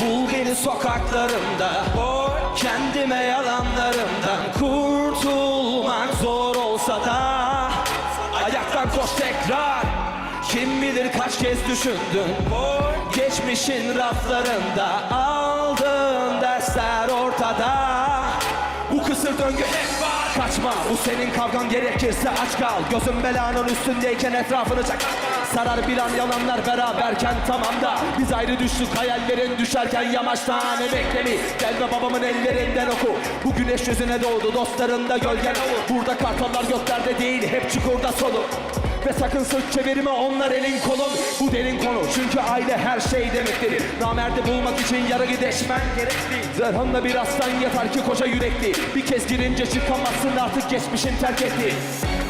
Bul beni sokaklarımda Kendime yalanlarımdan Kurtulmak zor olsa da Ayaktan koş tekrar. Kim bilir kaç kez düşündün Geçmişin raflarında. Aldığın dersler ortada. Bu kısır döngü hep var Kaçma. Bu senin kavgan gerekirse aç kal. Gözün belanın üstündeyken etrafını çak Sarar bir an yalanlar beraberken tamam da. Biz ayrı düştük hayallerin düşerken yamaçtan emeklemi Gelme babamın ellerinden oku. Bu güneş yüzüne doğdu dostlarında gölgen Burada kartallar göklerde değil hep çukurda solu ve sakın sırt çevirme onlar elin kolun Bu derin konu çünkü aile her şey demektir. Namerdi bulmak için yarı gideşmen gerekli. Zerhanla bir aslan yeter ki koca yürekli. Bir kez girince çıkamazsın artık geçmişin terk etti.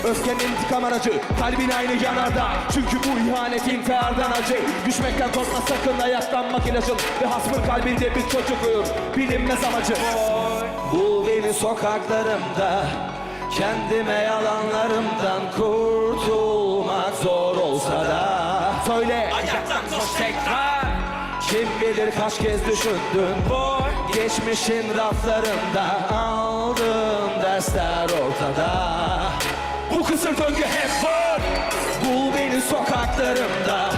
Öfkenin intikam aracı kalbin aynı yanarda. Çünkü bu ihanet intihardan acı. Düşmekten korkma sakın ayaklanmak ilacın. Ve hasmın kalbinde bir çocuk uyur. Bilinmez amacı. Bul beni sokaklarımda Kendime yalanlarımdan kurtulmak Söyle ayaktan koş tekrar. Kim bilir kaç kez düşündün Geçmişin raflarında aldığın dersler ortada. Bu kısır döngü hep var. Bul beni sokaklarımda.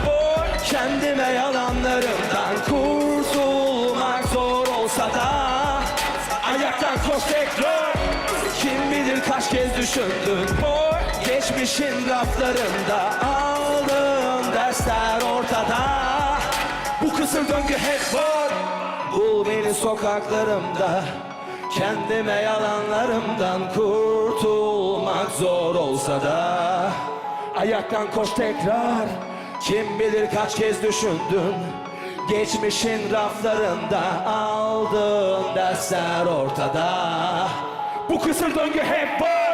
Kendime yalanlarımdan kurtulmak zor olsa da. Ayaktan koş tekrar. Kim bilir kaç kez düşündün Geçmişin raflarında Dersler ortada. Bu kısır döngü hep var. Bul beni sokaklarımda Kendime yalanlarımdan kurtulmak zor olsa da. Ayaktan koş tekrar Kim bilir kaç kez düşündün Geçmişin raflarında aldığın dersler ortada. Bu kısır döngü hep var